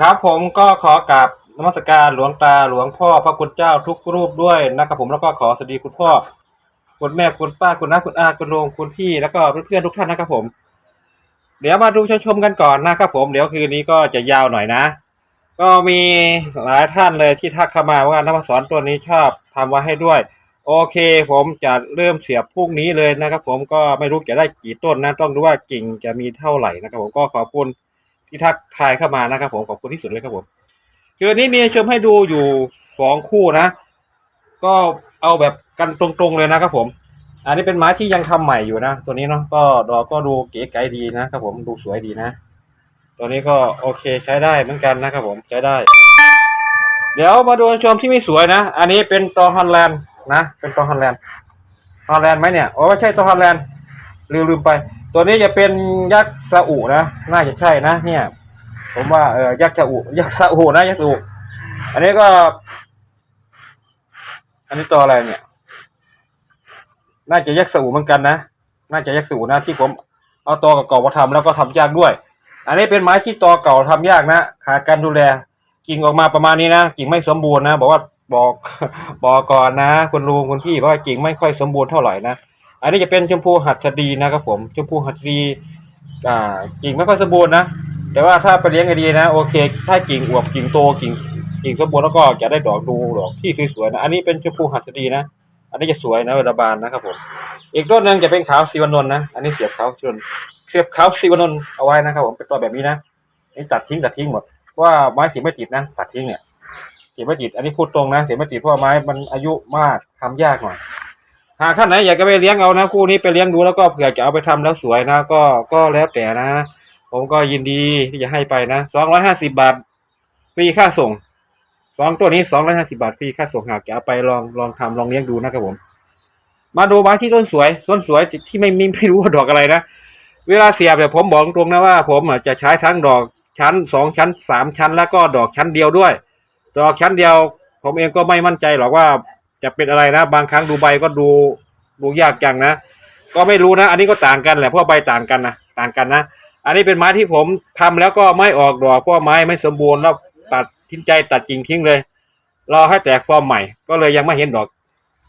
ครับผมก็ขอกราบนมัสการหลวงตาหลวงพ่อพระคุณเจ้าทุกรูปด้วยนะครับผมแล้วก็ขอสวัสดีคุณพ่อคุณแม่คุณป้าคุณน้าคุณอาคุณลุงคุณพี่แล้วก็เพื่อนๆทุกท่านนะครับผม เดี๋ยวมาดูชมชมกันก่อนนะครับผมเดี๋ยวคืนนี้ก็จะยาวหน่อยนะ ก็มีหลายท่านเลยที่ทักเข้ามาว่าน้ำสอนตัวนี้ชอบทำไว้ให้ด้วย โอเค ผมจะเริ่มเสียบพรุ่งนี้เลยนะครับ ผมก็ไม่รู้จะได้กี่ต้นนะต้องดูว่ากิ่งจะมีเท่าไหร่นะครับผมก็ขอบคุณ ที่ทักทายเข้ามานะครับผมขอบคุณที่สุดเลยครับผมคือนี้มีชมให้ดูอยู่สองคู่นะ ก็เอาแบบกันตรงๆเลยนะครับผม อันนี้เป็นไม้ที่ยังทำใหม่อยู่นะ ตัวนี้เนาะก็ดอกก็ดูเก๋ไก๋ดีนะครับผมดูสวยดีนะ ตัวนี้ก็โอเคใช้ได้เหมือนกันนะครับผมใช้ได้ เดี๋ยวมาดูชมที่ไม่สวยนะ อันนี้เป็นตอฮอลแลนด์นะ เป็นตอฮอลแลนด์ฮอลแลนด์ไหมเนี่ยโอ้ไม่ใช่ตอฮอลแลนด์ลืมลืมไป ตัวนี้จะเป็นยักษ์ซาอุนะ น่าจะใช่นะ เนี่ย ผมว่าเออยักษ์ซาอุยักษ์ซาอุนะยักษ์ซาอุอันนี้ก็ อันนี้ตัวอะไรเนี่ย น่าจะยักษ์ซาอุเหมือนกันนะ น่าจะยักษ์ซาอุนะที่ผมเอาตอเก่าๆมาทำแล้วก็ทำยากด้วย อันนี้เป็นไม้ที่ตอเก่าทำยากนะขาดการดูแล กิ่งออกมาประมาณนี้นะ กิ่งไม่สมบูรณ์นะ บอกว่าบอกบอกก่อนนะ คุณลุงคุณพี่ว่ากิ่งไม่ค่อยสมบูรณ์เท่าไหร่นะ อันนี้จะเป็นชมพูหัดสดีนะครับผมชมพูหัดสดีอ่ากิ่งไม่ค่อยสมบูรณ์นะ แต่ว่าถ้าไปเลี้ยงดีนะโอเค ถ้ากิ่งอวบกิ่งโตกิ่งกิ่งสมบูรณ์แล้วก็จะได้ดอกดูดอกที่สวยๆนะอันนี้เป็นชมพูหัดสดีนะ อันนี้จะสวยนะเวลาบานนะครับผมอีกต้นหนึ่งจะเป็นขาวสีวันนนท์นะอันนี้เสียบขาวสีวันเสียบขาวสีวันนนท์เอาไว้นะครับผมเป็นตัวแบบนี้นะนี่ตัดทิ้งตัดทิ้งหมดว่าไม้สีไม่ติดนะตัดทิ้งเนี่ยสีไม่ติดอันนี้พูดตรงนะสีไม่ติดเพราะไม้มันอายุมากทำยากหน่อย หากท่านไหนอยากจะไปเลี้ยงเอานะคู่นี้ไปเลี้ยงดูแล้วก็เผื่อจะเอาไปทำแล้วสวยนะ ก็ก็แล้วแต่นะ ผมก็ยินดีที่จะให้ไปนะสองร้อยห้าสิบาทฟรีค่าส่งสองตัวนี้สองร้อยห้าสิบาทฟรีค่าส่งหากจะเอาไปลองลองทำลองเลี้ยงดูนะครับผม มาดูไม้ที่ต้นสวยต้นสวยที่ไม่ไม่ไม่รู้ว่าดอกอะไรนะเวลาเสียบเนี่ยผมบอกตรงนะว่า ผมจะใช้ทั้งดอกชั้นสองชั้นสามชั้น แล้วก็ดอกชั้นเดียวด้วย ดอกชั้นเดียว ผมเองก็ไม่มั่นใจหรอกว่า จะเป็นอะไรนะ บางครั้งดูใบก็ดูดูยากจังนะ ก็ไม่รู้นะ อันนี้ก็ต่างกันแหละเพราะใบต่างกันนะต่างกันนะ อันนี้เป็นไม้ที่ผมทำแล้วก็ไม่ออกดอกเพราะว่าไม้ไม่สมบูรณ์แล้วตัดทิ้งใจตัดกิ่งทิ้งเลยรอให้แตกฟอร์มใหม่ก็เลยยังไม่เห็นดอก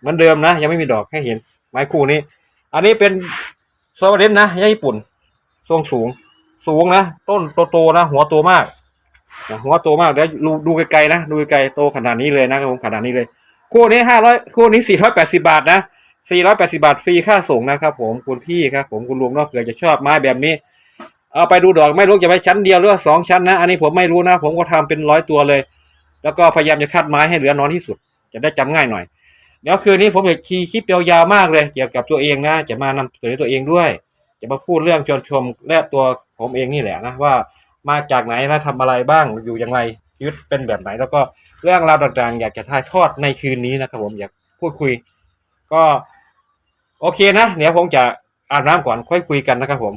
เหมือนเดิมนะ ยังไม่มีดอกให้เห็น ไม้คู่นี้ อันนี้เป็นโซเดนนะยาญี่ปุ่นทรงสูง สูงนะต้นโตๆนะ หัวโตมากหัวโตมากเดี๋ยวดูไกลๆนะดูไกลโตขนาดนี้เลยนะครับผมขนาดนี้เลย คู่นี้ห้าร้อยคู่นี้สี่ร้อยแปดสิบาทนะสี่ร้อยแปดสิบาทฟรีค่าส่งนะครับ ผมคุณพี่ครับ ผมคุณลุงเนาะเผื่อจะชอบไม้แบบนี้ เอาไปดูดอกไม่รู้จะไปชั้นเดียวหรือสองชั้นนะ อันนี้ผมไม่รู้นะ ผมก็ทำเป็นร้อยตัวเลย แล้วก็พยายามจะคัดไม้ให้เหลือน้อยที่สุด จะได้จำง่ายหน่อย เดี๋ยวคืนนี้ผมจะคีคลิปยาวๆมากเลย เกี่ยวกับตัวเองนะจะมานำเสนอตัวเองด้วย จะมาพูดเรื่องชวนชมและตัวผมเองนี่แหละนะว่ามาจากไหนและทำอะไรบ้างอยู่อย่างไรชีวิตเป็นแบบไหนแล้วก็ เรื่องราวต่างๆ อยากจะถ่ายทอดในคืนนี้นะครับ ผมอยากพูดคุย ก็โอเคนะเดี๋ยวผมจะอาบน้ำก่อนค่อยคุยกันนะครับผม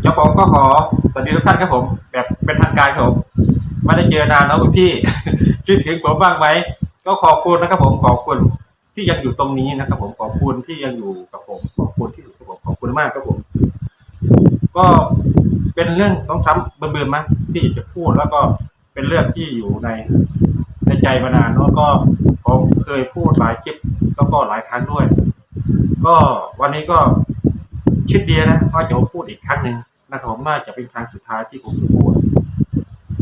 เจ้าผมก็ขอสวัสดีทุกท่านครับผม แบบเป็นทางการครับผมไม่ได้เจอนานแล้วคุณพี่คิดถึงผมบ้างไหมก็ขอบคุณนะครับผมขอบคุณที่ยังอยู่ตรงนี้นะครับ ผมขอบคุณที่ยังอยู่กับผมขอบคุณที่อยู่กับผมขอบคุณมากครับผม ก็ เป็นเรื่องต้องซ้ำเบิ่มๆมาที่อยากจะพูดแล้วก็เป็นเรื่องที่อยู่ในในใจมานานแล้วก็ผมเคยพูดหลายคลิปแล้วก็หลายครั้งด้วย ก็วันนี้ก็คิดเดียนะว่าจะพูดอีกครั้งหนึ่งนะครับผมน่าจะเป็นครั้งสุดท้ายที่ผมจะพูด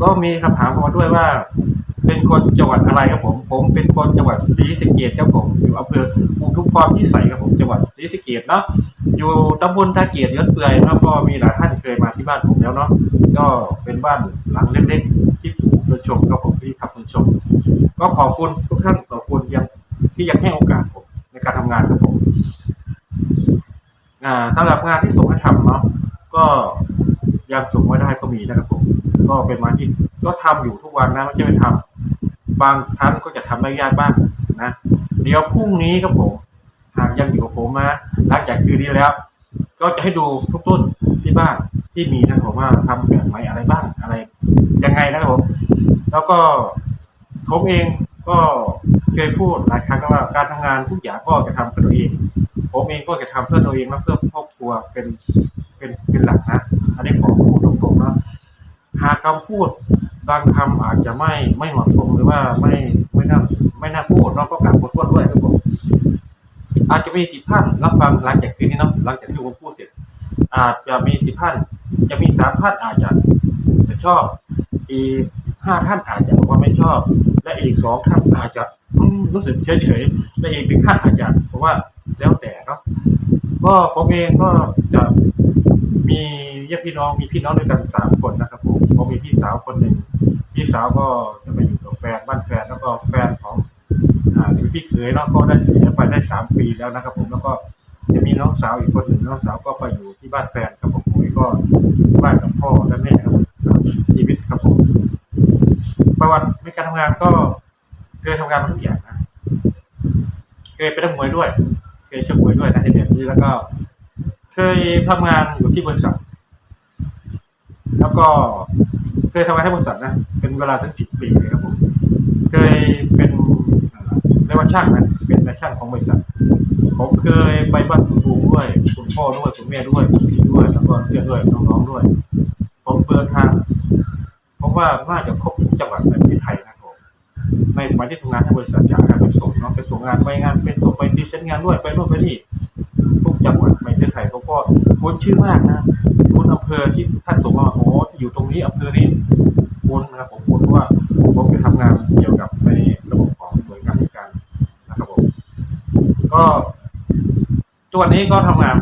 ก็มีคำถามมาด้วยว่า เป็นคนจังหวัดอะไรครับผม ผมเป็นคนจังหวัดศรีสะเกษครับผมอยู่อำเภออุทุมพรพิสัยครับผมจังหวัดศรีสะเกษเนาะ อยู่ตำบลท่าเกียรติยศเปื่อยนาะก็มีหลายท่านเคยมาที่บ้านผมแล้วเนาะก็เป็นบ้านหลังเล็กๆที่ปลูกโดยชมครับผมที่ขับชม ก็ขอบคุณทุกท่านขอบคุณยังที่ยังให้โอกาสผมในการทำงานครับผมสำหรับงานที่ส่งให้ทำเนาะก็ยังส่งไม่ได้ก็มีนะครับผมก็เป็นมาที่ก็ทำอยู่ทุกวันนะไม่ใช่ไม่ทำบางครั้งก็จะทำได้ยากบ้างนะ เดี๋ยวพรุ่งนี้ครับผม หากยังอยู่กับผมมาหลังจากคืนนี้แล้ว ก็จะให้ดูทุกต้นที่บ้านที่มีนะครับผมว่าทำแบบไหนอะไรบ้างอะไรยังไงนะครับผมแล้วก็ผมเองก็เคยพูดหลายครั้งว่าการทำงานทุกอย่างก็จะทำเพื่อตัวเอง ผมเองก็จะทำเพื่อตัวเองและเพื่อครอบครัวเป็นเป็นเป็นหลักนะอันนี้ขอพูดตรงๆนะหากคำพูดบางคำอาจจะไม่ไม่เหมาะสมหรือว่าไม่ไม่น่าไม่น่าพูดเนาก็กราบขอโทษด้วยครับผม อาจจะมีสิบท่านรับฟังหลังจากคืนนี้เนาะหลังจากที่ผมพูดเสร็จ อาจจะมีสิบท่านจะมีสามท่านอาจจะจะชอบ อีกห้าท่านอาจจะบอกว่าไม่ชอบ และอีกสองท่านอาจจะรู้สึกเฉยๆและอีกหนึ่งท่านอาจจะเพราะว่าแล้วแต่เนาะก็ผมเองก็จะมีญาติพี่น้องมีพี่น้องด้วยกันสามคนนะครับผมผมมีพี่สาวคนหนึ่งพี่สาวก็จะไปอยู่กับแฟนบ้านแฟนแล้วก็แฟนของ อ่าหรือพี่เขยเนาะก็ได้เสียไปได้สามปีแล้วนะครับ ผมแล้วก็จะมีน้องสาวอีกคนหนึ่งน้องสาวก็ไปอยู่ที่บ้านแฟนครับผมผมก็อยู่บ้านกับพ่อและแม่ครับชีวิตครับผมประวัติในการทำงานก็เคยทำงานมาทุกอย่างนะเคยไปนักมวยด้วย เคยชกมวยด้วยนะในแบบนี้แล้วก็ เคยทำงานอยู่ที่บริษัทแล้วก็เคยทำงานที่บริษัทนะเป็นเวลาถึงสิบปีเลยครับผม เคยเป็น เอ่อเรียกว่าช่างนะเป็นนายช่างของบริษัทผมเคยไปบ้านคุณครูด้วยคุณพ่อด้วยคุณแม่ด้วยคุณพี่ด้วยแล้วก็เพื่อนด้วยน้องๆด้วยผมเปิดทางผมว่าน่าจะครบทุกจังหวัดในประเทศไทยนะครับผมในสมัยที่ทำงานที่บริษัทอยากให้ไปส่งเนาะไปส่งงานไปงานไปส่งไปพรีเซนต์งานด้วยไปโน่นไปนี่ทุกจังหวัดในประเทศไทยเขาก็คุ้นชื่อมากนะคุ้นอำเภอที่ท่านส่งมาโอ้ที่อยู่ตรงนี้อำเภอนี้คุ้นนะครับผมคุ้นเพราะว่าผมไปทำงานเกี่ยวกับในระบบของหน่วยงานราชการนะครับผม ก็ตัวนนี้ก็ทำงาน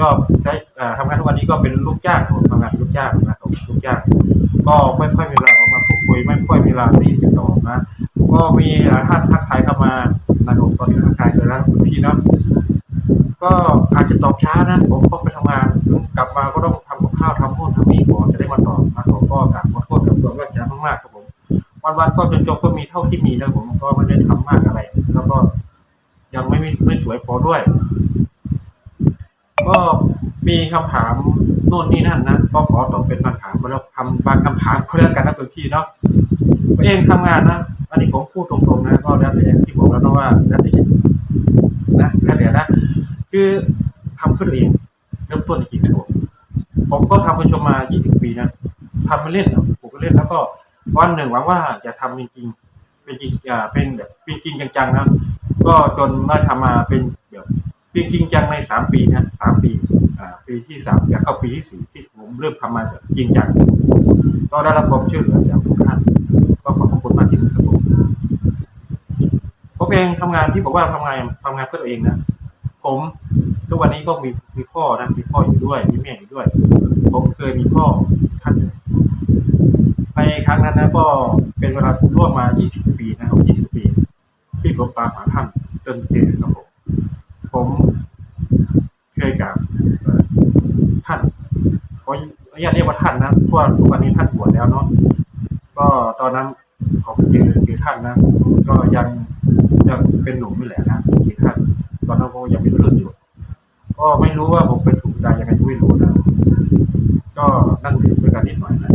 ก็ใช้ทำงานทุกวันนี้ก็เป็นลูกจ้างผมทำงานลูกจ้างนะครับลูกจ้าง ก็ไม่ค่อยมีเวลาออกมาพูดคุยไม่ค่อยมีเวลาที่จะตอบนะ ก็มีหลายท่านทักทายเข้ามานะครับตอนนี้ทักทายเลยแล้วคุณพี่เนาะก็อาจจะตอบช้านะผมก็ไปทำงานกลับมาก็ต้องทำกับข้าวทำโน่นทำนี่ก่อนจะได้มาตอบนะผมก็กราบขอโทษกับตัวว่าจะมากๆครับผมวันๆก็จนจบก็มีเท่าที่มีนะผมก็ไม่ได้ทำมากอะไร ยังไม่ไม่สวยพอด้วย ก็มีคำถามโน่นนี่นั่นนะก็ขอตอบเป็นบางถามมาแล้วคำบางคำถามก็แล้วกันนะคุณพี่เนาะผมเองทำงานนะอันนี้ผมพูดตรงๆนะก็แล้วแต่ที่บอกแล้วนะว่าแล้วแต่นะแล้วแต่นะ คือทำเพื่อตัวเองเริ่มต้นจริงๆนะผมผมก็ทำประชมมา 20 ปีนะทำมาเล่นผมก็เล่นแล้วก็วันหนึ่งหวังว่าจะทำจริงๆ เป็นจริงอ่าเป็นแบบเป็นจริงจังๆนะก็จนมาทำมาเป็นแบบจริงจังในสามปีนะสามปีอ่าปีที่สามอยากเข้าปีที่สี่ที่ผมเริ่มทำมาแบบจริงจังก็ได้รับความช่วยเหลือจากทุกท่านก็ขอบคุณมากที่สุดครับผมผมเองทำงานที่บอกว่าทำงานทำงานเพื่อตัวเองนะผมทุกวันนี้ก็มีมีพ่อนะมีพ่ออยู่ด้วยมีแม่อยู่ด้วย ผมเคยมีพ่อท่านหนึ่ง ในครั้งนั้นนะก็เป็นเวลาร่วมมา 20 ปีนะครับ20 ปี ที่ผมตามหาท่านจนเจอครับผมผมเคยกับท่านขออนุญาตเรียกว่าท่านนะเพราะว่าทุกวันนี้ท่านบวชแล้วเนาะก็ตอนนั้นผมเจอเจอท่านนะก็ยังยังเป็นหนุ่มนี่แหละนะเจอท่านตอนนั้นผมยังเป็นรุ่นอยู่ ก็ไม่รู้ว่าผมเป็นถูกใจยังไงไม่รู้นะก็นั่งดื่มด้วยกันนิดหน่อยนะ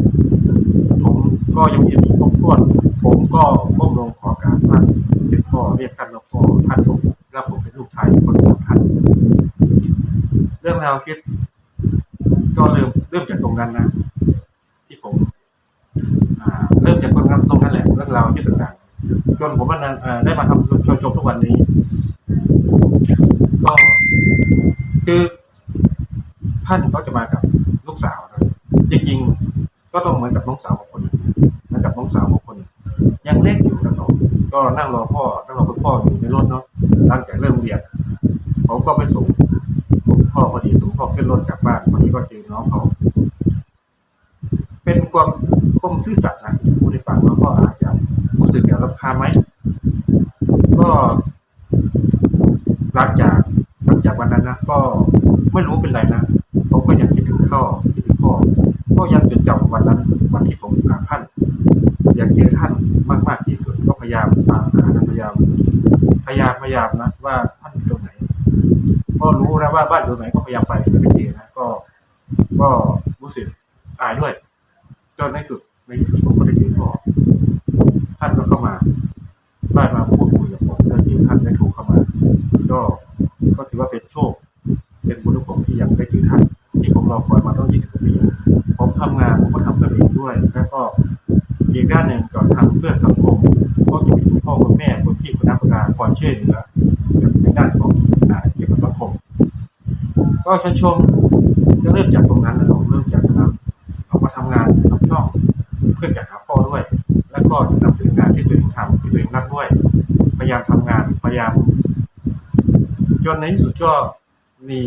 ผมก็ยังมีอีกครบถ้วน ผมก็ก้มลงขอกาบท่านเป็นพ่อเรียกท่านว่าพ่อท่านผมแล้วผมเป็นลูกชายคนของท่านเรื่องราวคิด ก็เริ่มเริ่มจากตรงนั้นนะ ที่ผมเริ่มจากตรงนั้นตรงนั้นแหละเรื่องราวที่ต่างๆจนผมมันได้มาทำชว์โชว์ทุกวันนี้ ก็คือท่านก็จะมากับลูกสาวนะจริงๆก็ต้องเหมือนกับน้องสาวของ กับน้องสาวของคน ยังเล็กอยู่นะครับก็นั่งรอพ่อนั่งรอคุณพ่ออยู่ในรถเนาะหลังจากเริ่มเรียนผมก็ไปส่งคุณพ่อพอดีส่งพ่อขึ้นรถกลับบ้านพอดีก็เจอน้องเขาเป็นความความซื่อสัตย์นะผู้ได้ฟังแล้วก็อาจจะรู้สึกอย่างรำคาไหมก็หลังจากหลังจากวันนั้นนะก็ไม่รู้เป็นไรนะผมก็ยังคิดถึงพ่อคิดถึงพ่อก็ยังจดจำวันนั้นวันที่ผมกราบท่าน อยากเจอท่านมากๆที่สุดก็พยายามตามหาพยายามพยายามพยายามนะว่าท่านอยู่ตรงไหน ก็รู้นะว่าบ้านอยู่ไหนก็พยายามไปไม่ไปเจอนะก็ ก็รู้สึกอายด้วยจนในสุดในที่สุดผมก็ได้เจอพ่อท่านก็เข้ามาบ้านมาพูดคุยกับผมแล้วเจอท่านได้โทรเข้ามา ก็ก็ถือว่าเป็นโชค เป็นบุญของผมที่ยังได้เจอท่านที่ผมรอคอยมาตั้ง20กว่าปีผมททำงานผมก็ทำเพื่อตัวเองด้วยแล้วก็ อีกด้านหนึ่งก็ทำเพื่อสังคมก็จะมีคุณพ่อคุณแม่คุณพี่คุณน้าคุณอาคอยช่วยเหลือในด้านของอาเกี่ยวกับสังคม ก็ชวนชมก็เริ่มจากตรงนั้นนะครับเริ่มจากนะครับเอามาทำงานทำช่องเพื่อจะหาพ่อด้วย แล้วก็นำเสนองานที่ตัวเองทำที่ตัวเองรักด้วย พยายามทำงานพยายามจนในที่สุดก็มี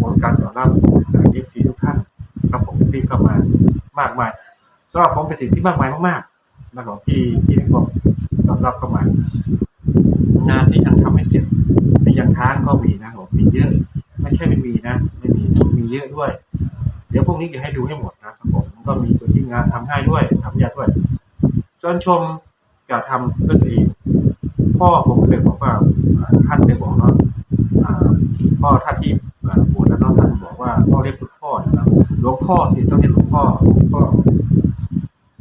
ผลการต่อรับจากเอฟซีทุกท่านครับผมที่เข้ามามากมาย สำหรับผมเป็นสิ่งที่มากมายมากๆนะครับที่ที่ได้บอกตอบรับเข้ามางานที่ยังทำไม่เสร็จที่ยังค้างก็มีนะครับผมมีเยอะไม่ใช่ไม่มีนะไม่มีมีเยอะด้วย เดี๋ยวพวกนี้จะให้ดูให้หมดนะครับผมก็มีตัวที่งานทำง่ายด้วยทำยากด้วยจนชมอย่าทำด้วยตัวเองพ่อผมเคยบอกว่าท่านเคยบอกเนาะอ่าพ่อท่านที่บวชแล้วเนาะท่านบอกว่าพ่อเรียกคุณพ่อนะครับหลวงพ่อสิต้องเรียกหลวงพ่อหลวงพ่อ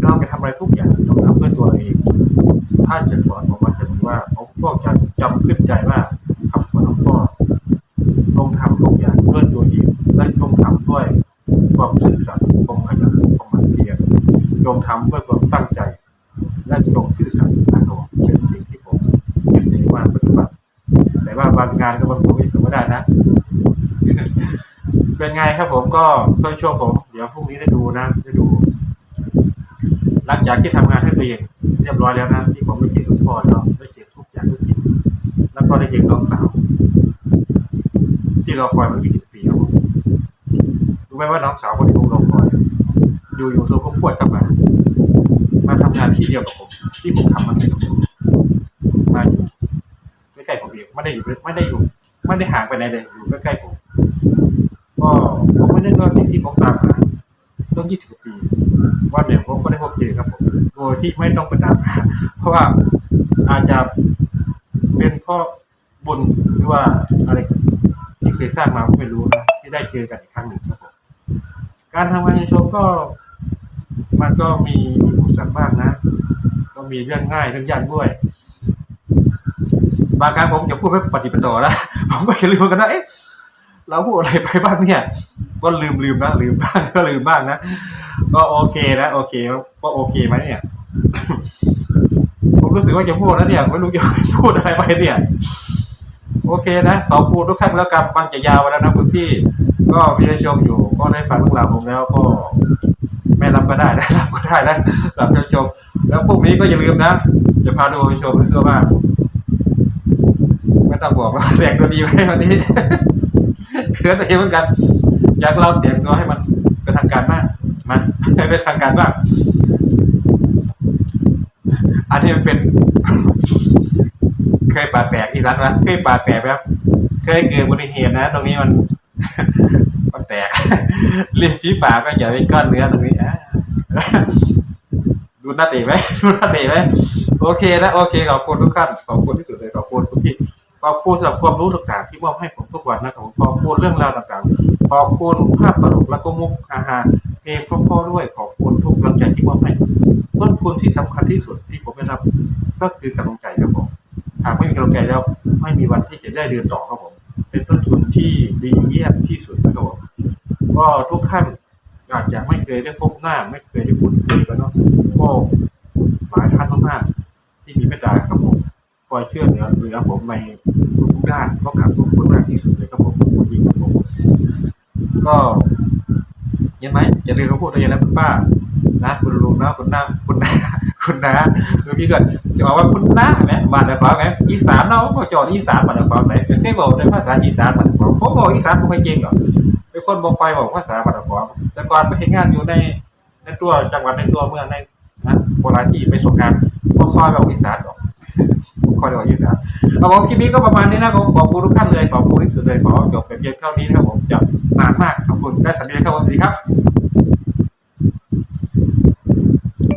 เราจะทำอะไรทุก อย่างต้องทำเพื่อตัวเราเอง ท่านจะสอนผมมาเสมอว่าผมก็จะจำขึ้นใจว่าคำสอนของพ่อลงทำทุกอย่างด้วยตัวเองและลงทำด้วยความซื่อสัตย์ความขยันความหมั่นเพียรลงทำด้วยความตั้งใจ และลงซื่อสัตย์นะครับเป็นสิ่งที่ผมยึดถือมาปฏิบัติแต่ว่าบางงานก็บางผมไม่ได้นะ เป็นไงครับผมก็ช่วยช่วงผม เดี๋ยวพรุ่งนี้ได้ดูนะได้ดู หลังจากที่ทำงานให้ตัวเองเรียบร้อยแล้วนะที่ผมได้เจอคุณพ่อแล้วได้เจอทุกอย่างทุกสิ่งแล้วก็ได้เจอน้องสาว ที่เราคอยมา20ปีครับรู้ไหมว่าน้องสาวคนที่ผมรอคอยอยู่อยู่ตัวก็ป่วยเข้ามามาทำงานที่เดียวกับผมที่ผมทำมันให้กับผมมาอยู่ใกล้ๆผมเองไม่ได้อยู่ไม่ได้อยู่ไม่ได้ห่างไปไหนเลยอยู่ใกล้ๆผมก็ผมไม่นึกว่าสิ่งที่ผมตามหา ต้องยี่สิบกว่าปีวันหนึ่งผมก็ได้พบเจอครับผมโดยที่ไม่ต้องไปตามหาเพราะว่าอาจจะเป็นเพ่อบุญหรือว่าอะไรที่เคยสร้างมาก็ไม่รู้นะที่ได้เจอกันอีกครั้งหนึ่งครับผมการทำงานในชมก็ มันก็มีมีอุปสรรคบ้างนะ ก็มีเรื่องง่ายเรื่องยากด้วย บางครั้งผมจะพูดไม่ปฏิปต่อนะผมก็จะลืมเหมือนกันนะเอ๊ะเราพูดอะไรไปบ้างเนี่ย ก็ลืมลืมนะลืมบ้างก็ลืมบ้างนะก็โอเคนะโอเคก็โอเคไหมเนี่ย ผมรู้สึกว่าจะพูดแล้วเนี่ยไม่รู้จะพูดอะไรไปเนี่ย โอเคนะขอบคุณทุกท่านแล้วกันฟังจะยาวไปแล้วนะคุณพี่ ก็มีชมอยู่ ก็ได้ฟังเรื่องราผมแล้วก็ไม่รับก็ได้นะรับก็ได้นะรับชมชม แล้วพวกนี้ก็อย่าลืมนะจะพาดูชมเพื่อว่าไม่ต้องบอกว่าเสียงตัวดีไหมวันนี้เขินเองเหมือนกัน อยากเราเตรียมตัวให้มันเป็นทางการมากมาให้เป็นทางการมากอันนี้มันเป็น เคยป่าแตกอีสานนะเคยป่าแตกไหมครับเคยเกิดอุบัติเหตุนะ ตรงนี้มันมันแตกเรียกผีป่ากก็อย่าเป็นก้อนเนื้อตรงนี้อะดูหน้าเตะไหมดูหน้าเตะไหมโอเคนะโอเคขอบคุณทุกท่านขอบคุณที่สุดเลยขอบคุณคุณพี่ ขอบคุณสำหรับความรู้ต่างๆที่มอบให้ผมทุกวันนะครับขอบคุณเรื่องราวต่างๆขอบคุณภาพตลกแล้วก็มุกอาหารเพลงพราะๆด้วยขอบคุณทุกกำลังใจที่มอบให้ต้นทุนที่สำคัญที่สุดที่ผมได้รับ ก็คือกำลังใจครับผมหากไม่มีกำลังใจแล้วไม่มีวันที่จะได้เดินต่อครับผมเป็นต้นทุนที่ดีเยี่ยมที่สุดนะครับผมก็ทุกท่านอาจจะไม่เคยได้พบหน้า ไม่เคยได้พูดคุยกันเนาะก็หลายท่านมากๆที่มีเมตตาครับผม อยเชื่อเหลือเหลือผมในทุกด้านก็กราบขอบคุณมากที่สุดเลยครับผมขอบคุณจริงครับผมก็ยังไหมอย่าลืมคำพูดตัวเองนะคุณป้านะคุณลุงนะคุณน้าคุณน้าคุณน้าคือพี่ด้วยจะบอกว่าคุณน้าไหมมาแต่ควาไหมอีสานเนาะก็จอดอีสานมาแต่ความไหนเคยบอกในภาษาอีสานมาแต่ควาผมบอกอีสานผมไม่เก่งหรอกเป็นคนบอกไปบอกภาษามาแต่ควาแต่ก่อนไปทำงานอยู่ในในตัวจังหวัดในตัวเมืองในนะโบราณที่ไปส่งงานก็คอยบอกอีสานหรอก คอยบอกอีสานะเอาผมคลิปนี้ก็ประมาณนี้นะผมขอบคุณทุกท่านเลยขอบคุณที่สุดเลยขอจบเป็นเพียงเท่านี้นะครับผมจะนานมากขอบคุณได้สัญญาณครับสวัสดีครับ